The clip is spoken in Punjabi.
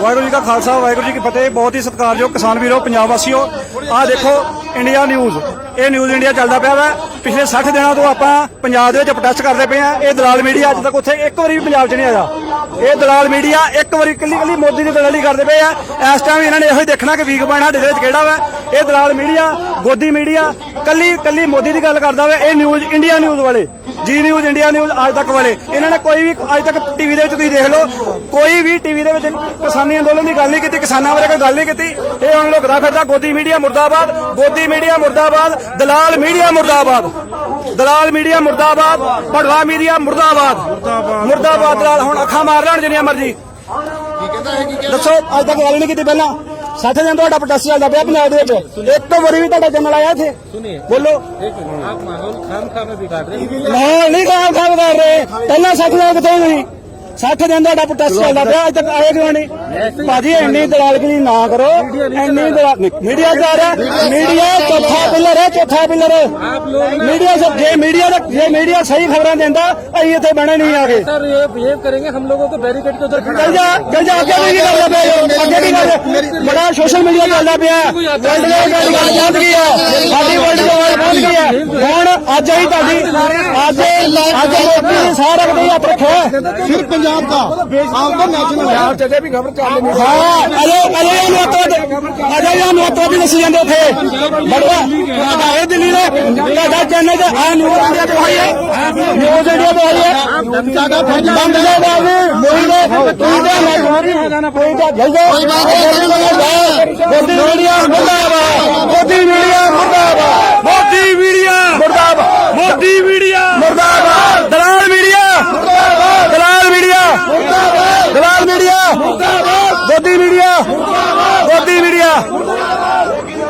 ਵਾਹਿਗੁਰੂ ਜੀ ਕਾ ਖਾਲਸਾ, ਵਾਹਿਗੁਰੂ ਜੀ ਕੀ ਫਤਿਹ। ਬਹੁਤ ਹੀ ਸਤਿਕਾਰਯੋਗ ਕਿਸਾਨ ਵੀਰੋ, ਪੰਜਾਬ ਵਾਸੀਓ, ਆਹ ਦੇਖੋ ਇੰਡੀਆ ਨਿਊਜ਼। ਇਹ ਨਿਊਜ਼ ਇੰਡੀਆ ਚੱਲਦਾ ਪਿਆ ਵਾ। ਪਿਛਲੇ 60 ਦਿਨਾਂ ਤੋਂ ਆਪਾਂ ਪੰਜਾਬ ਦੇ ਵਿੱਚ ਪ੍ਰੋਟੈਸਟ ਕਰਦੇ ਪਏ ਆ ਇਹ ਦਲਾਲ ਮੀਡੀਆ ਅੱਜ ਤੱਕ ਉੱਥੇ ਇੱਕ ਵਾਰੀ ਵੀ ਪੰਜਾਬ 'ਚ ਨਹੀਂ ਆਇਆ। ਇਹ ਦਲਾਲ ਮੀਡੀਆ ਇੱਕ ਵਾਰੀ ਕੱਲੀ ਕੱਲੀ ਮੋਦੀ ਦੀ ਦਲਾਲੀ ਕਰਦੇ ਪਏ ਆ। ਇਸ ਟਾਈਮ ਇਹਨਾਂ ਨੇ ਇਹੋ ਹੀ ਦੇਖਣਾ ਕਿ ਵੀਕ ਪੁਆਇੰਟ ਸਾਡੇ ਦੇ ਵਿੱਚ ਕਿਹੜਾ ਵਾ। ਇਹ ਦਲਾਲ ਮੀਡੀਆ, ਗੋਦੀ ਮੀਡੀਆ ਕੱਲੀ ਕੱਲੀ ਮੋਦੀ ਦੀ ਗੱਲ ਕਰਦਾ ਵਾ। ਇਹ ਨਿਊਜ਼, ਇੰਡੀਆ ਨਿਊਜ਼ ਵਾਲੇ, ਜੀ ਨਿਊਜ਼, ਇੰਡੀਆ ਨਿਊਜ਼ ਅੱਜ ਤੱਕ ਵਾਲੇ। ਇਹਨਾਂ ਨੇ ਕੋਈ ਵੀ ਅੱਜ ਤੱਕ ਟੀਵੀ ਦੇ ਵਿੱਚ ਤੁਸੀਂ ਦੇਖ ਲਓ, ਕੋਈ ਵੀ ਟੀਵੀ ਦੇ ਵਿੱਚ ਕਿਸਾਨੀ ਅੰਦੋਲਨ ਦੀ ਗੱਲ ਨਹੀਂ ਕੀਤੀ, ਕਿਸਾਨਾਂ ਬਾਰੇ ਕੋਈ ਗੱਲ ਨਹੀਂ ਕੀਤੀ। ਇਹ ਹੁਣ ਲੁਕਦਾ ਫਿਰਦਾ, ਗੋਦੀ ਮੀਡੀਆ ਮੁਰਦਾਬਾਦ, ਗੋਦੀ ਵਿਰੋਧੀ ਮੀਡੀਆ ਮੁਰਦਾਬਾਦ ਦਲਾਲ ਮੀਡੀਆ ਮੁਰਦਾਬਾਦ ਦਲਾਲ ਮੀਡੀਆ ਮੁਰਦਾਬਾਦ ਭੜਵਾ ਮੀਡੀਆ ਮੁਰਦਾਬਾਦ। ਮੁਰਦਾਬਾਦ। ਦਲਾਲ ਹੁਣ ਅੱਖਾਂ ਮਾਰ ਲੈਣ ਜਿੰਨੀਆਂ ਮਰਜ਼ੀ। ਦੱਸੋ ਅੱਜ ਤੱਕ ਗੱਲ ਨਹੀਂ ਕੀਤੀ ਪਹਿਲਾਂ। ਸਾਥੇ ਜਾਂ ਤੁਹਾਡਾ ਪ੍ਰੋਟੈਸਟ ਚੱਲਦਾ ਪਿਆ ਪੰਜਾਬ ਦੇ ਵਿੱਚ। ਇੱਕ ਤੋਂ ਵਾਰੀ ਵੀ ਤੁਹਾਡਾ ਜਨਰਲ ਆਇਆ ਇੱਥੇ। ਬੋਲੋ। ਆਪ ਮਾਹੌਲ ਖਾਮ ਖਾਮੇ ਵਿਗਾੜ ਰਹੇ ਮਾਹੌਲ ਨਹੀਂ ਖਾਮ ਖਾਮ ਵਿਗਾੜ ਰਹੇ। ਪਹਿਲਾਂ ਸਾਥੇ ਜਾਂ ਕਿਤੇ ਨਹੀਂ 60 ਦਿਨ ਤੁਹਾਡਾ ਪ੍ਰੋਟੈਸਟ ਚੱਲਦਾ ਪਿਆ ਅੱਜ ਤੱਕ ਆਏ ਕਿਉਂ ਨਹੀਂ ਭਾਜੀ ਇੰਨੀ ਦਲਾਲਗਰੀ ਨਾ ਕਰੋ ਇੰਨੀ ਦਲਾਲ ਮੀਡੀਆ ਜਾ ਰਿਹਾ ਮੀਡੀਆ ਚੌਥਾ ਪਿਲਰ ਹੈ ਚੌਥਾ ਪਿਲਰ आप लोग ना ਮੀਡੀਆ ਸੇ ਜੇ ਮੀਡੀਆ ਦਾ ਜੇ ਮੀਡੀਆ ਸਹੀ ਖਬਰਾਂ ਦਿੰਦਾ ਅਸੀਂ ਇੱਥੇ ਬਣੇ ਨਹੀਂ ਆਗੇ सर ये बिहेव करेंगे हम लोगों को बैरिकेड के उधर खड़ा ਚੱਲ ਜਾ ਚੱਲ ਜਾ ਅੱਗੇ ਵੀ ਕੀ ਕਰਦਾ ਪਿਆ ਇਹ? ਅੱਗੇ ਕੀ ਕਰਦਾ ਬੜਾ ਸੋਸ਼ਲ ਮੀਡੀਆ ਚੱਲਦਾ ਪਿਆ ਵਰਲਡ ਦੇ ਗੱਲ ਪਹੁੰਚ ਗਈ ਆ ਸਾਡੀ ਅੱਜ ਅੱਜ ਮੋਦੀ ਸਾਹ ਰੱਖਦੇ ਹੱਥ ਰੱਖਿਆ ਸਿਰਫ ਪੰਜਾਬ ਦਾ ਆਪਦਾ ਨੈਸ਼ਨਲ ਹੈ। ਜਦੇ ਵੀ ਖਬਰ ਚੱਲ ਨਹੀਂ ਹਾਂ। ਅਰੇ ਅਰੇ ਇਹ ਨੋਟੋ ਅਰੇ ਇਹ ਨੋਟੋ ਵੀ ਨਸੀ ਜਾਂਦੇ ਉੱਥੇ। ਬੜਵਾ ਤੁਹਾਡਾ ਇਹ ਦਿੱਲੀ ਦੇ ਤੁਹਾਡਾ ਚੈਨਲ ਤੇ ਆ ਨਿਊਜ਼ ਇੰਡੀਆ ਤੇ ਹੋਈ ਹੈ। ਨਿਊਜ਼ ਇੰਡੀਆ ਤੇ ਹੋਈ ਹੈ। ਸਾਡਾ ਬੰਦ ਦੇ ਬਾਬੂ ਮੋਈ ਦੇ ਕੋਈ ਦਾ ਮੈਂ ਕੋਈ ਦਾ ਜਲ ਮੋਦੀ ਮੀਡੀਆ